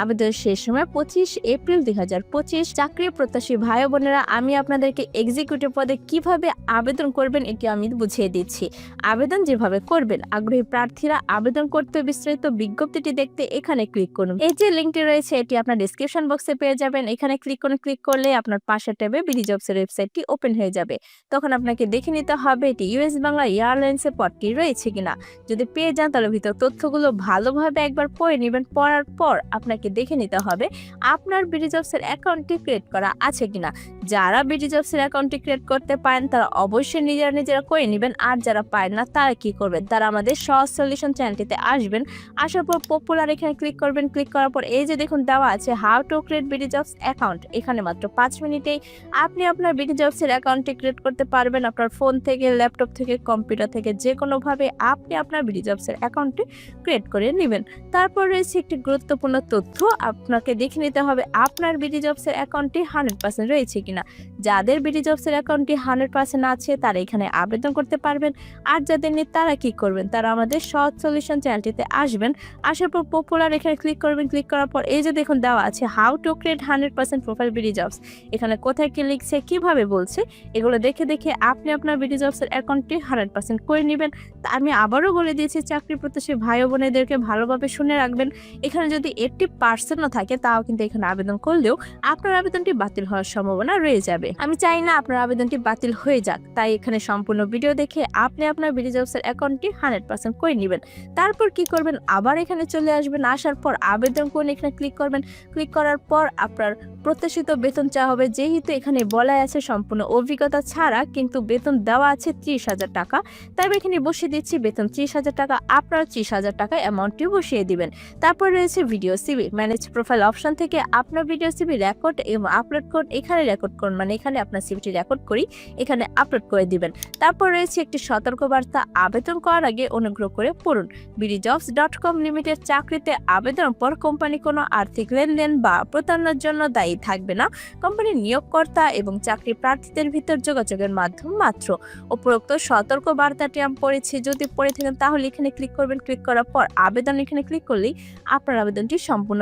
আবেদনের শেষ সময় পঁচিশ এপ্রিল দুই হাজার পঁচিশ। চাকরি প্রত্যাশী ভাই বোনেরা, আমি আপনাদেরকে এক্সিকিউটিভ পদে কীভাবে আবেদন করবেন এটি আমি বুঝিয়ে দিচ্ছি। আবেদন যেভাবে করবেন, আগ্রহী প্রার্থীরা আবেদন করতে বিস্তারিত বিজ্ঞপ্তিটি দেখতে এখানে ক্লিক করুন। এই যে লিঙ্কটি রয়েছে, এটি আপনার ডিসক্রিপশন বক্সে পেয়ে যাবেন। এখানে ক্লিক করুন ক্লিক করলে আপনার পাশের ট্যাবে বিডি জবসের ওয়েবসাইটটি ওপেন হয়ে যাবে। তখন আপনাকে দেখে নিতে হবে এটি ইউএস বাংলা এয়ারলাইন্সের পদটি রয়েছে কিনা। যদি পেয়ে যান, তাহলে ভিতর তথ্যগুলো ভালোভাবে একবার পড়ে নেবেন। পড়ার পর আপনাকে দেখে নিতে হবে, আপনার বিডি জবসের অ্যাকাউন্টটি ক্রিয়েট করা আছে কিনা। যারা বিডি জবসের অ্যাকাউন্টটি ক্রিয়েট করতে পারেন, তারা অবশ্যই নিজেরা নিজেরা করে নেবেন, আর যারা পারেন না, তারা কি করবেন? তারা আমাদের সহজ সলিউশন চ্যানেলটিতে আসবেন, আসার পর পপুলার এখানে ক্লিক করবেন ক্লিক করার পর এই যে দেখুন দেওয়া আছে how to create BD jobs account এখানে মাত্র পাঁচ মিনিটেই আপনি আপনার বিডি জবসের অ্যাকাউন্টটি ক্রিয়েট করতে পারবেন, আপনার ফোন থেকে ল্যাপটপ থেকে কম্পিউটার থেকে যে কোনোভাবে আপনি আপনার বিডি জবসের অ্যাকাউন্টটি ক্রিয়েট করে নেবেন। তারপর রয়েছে একটি গুরুত্বপূর্ণ তথ্য। আপনাকে দেখে নিতে হবে আপনার বিডি জবসের অ্যাকাউন্টটি হান্ড্রেড পার্সেন্ট রয়েছে কিনা। যাদের বিডি জবসের অ্যাকাউন্টটি হান্ড্রেড পার্সেন্ট আছে, তারা এখানে আবেদন করতে পারবেন। আর যাদের নেই, তারা কি করবেন? তারা আমাদের সহজ সলিউশন চ্যানেলটিতে আসবেন। আসার পর পপুলার এখানে ক্লিক করবেন। ক্লিক করার পর এই যে দেখুন দেওয়া আছে how to create hundred percent profile BD jobs এখানে কোথায় কি লিখছে, কীভাবে বলছে, এগুলো দেখে দেখে আপনি আপনার বিডি জবসের অ্যাকাউন্টটি হান্ড্রেড পার্সেন্ট করে নেবেন। তা আমি আবারও বলে দিয়েছি, চাকরি প্রত্যাশী ভাই বোনেদেরকে ভালোভাবে শুনে রাখবেন। এখানে যদি এইটটি পার্সেন্টও থাকে, তাও কিন্তু এখানে আবেদন করলেও আপনার আবেদনটি বাতিল হওয়ার সম্ভাবনা রয়ে যাবে। আমি চাই না আপনার আবেদনটি বাতিল হয়ে যাক, তাই এখানে সম্পূর্ণ ভিডিও দেখে আপনি আপনার বিডি জবসের অ্যাকাউন্টটি হান্ড্রেড পার্সেন্ট করে নেবেন। তারপর কি করবেন? আবার এখানে চলে আসবেন, আসার পর আবেদন করুন এখানে ক্লিক করবেন। ক্লিক করার পর আপনার প্রত্যাশিত বেতন চা হবে, যেহেতু এখানে বলা আছে সম্পূর্ণ অভিজ্ঞতা ছাড়া, কিন্তু বেতন দেওয়া আছে ত্রিশ হাজার টাকা। তাই আমি এখানে বসিয়ে দিচ্ছি, বেতন ত্রিশ হাজার টাকা, আপনার ত্রিশ হাজার টাকা অ্যামাউন্টটি বসিয়ে দিবেন। তারপর রয়েছে video CV manage profile option থেকে আপনার ভিডিও সিবি রেকর্ড এবং আপলোড করুন এখানে রেকর্ড করুন। মানে এখানে আপনার সিবিটি রেকর্ড করি এখানে আপলোড করে দিবেন। তারপর রয়েছে একটি সতর্কবার্তা, আবেদন করার আগে অনুগ্রহ করে পড়ুন। BD jobs dot com limited চাকরিতে আবেদন পর কোম্পানি কোনো আর্থিক লেনদেন বা প্রতারণার জন্য দায়ী থাকবে না। কোম্পানির নিয়োগকর্তা এবং চাকরি প্রার্থীদের ভিতর যোগাযোগের মাধ্যম মাত্র। উপরোক্ত সতর্ক বার্তাটি আমি পড়েছি। যদি পড়ে থাকেন তাহলে এখানে ক্লিক করবেন। ক্লিক করার পর আবেদন এখানে ক্লিক করলেই আপনার আবেদনটি সম্পূর্ণ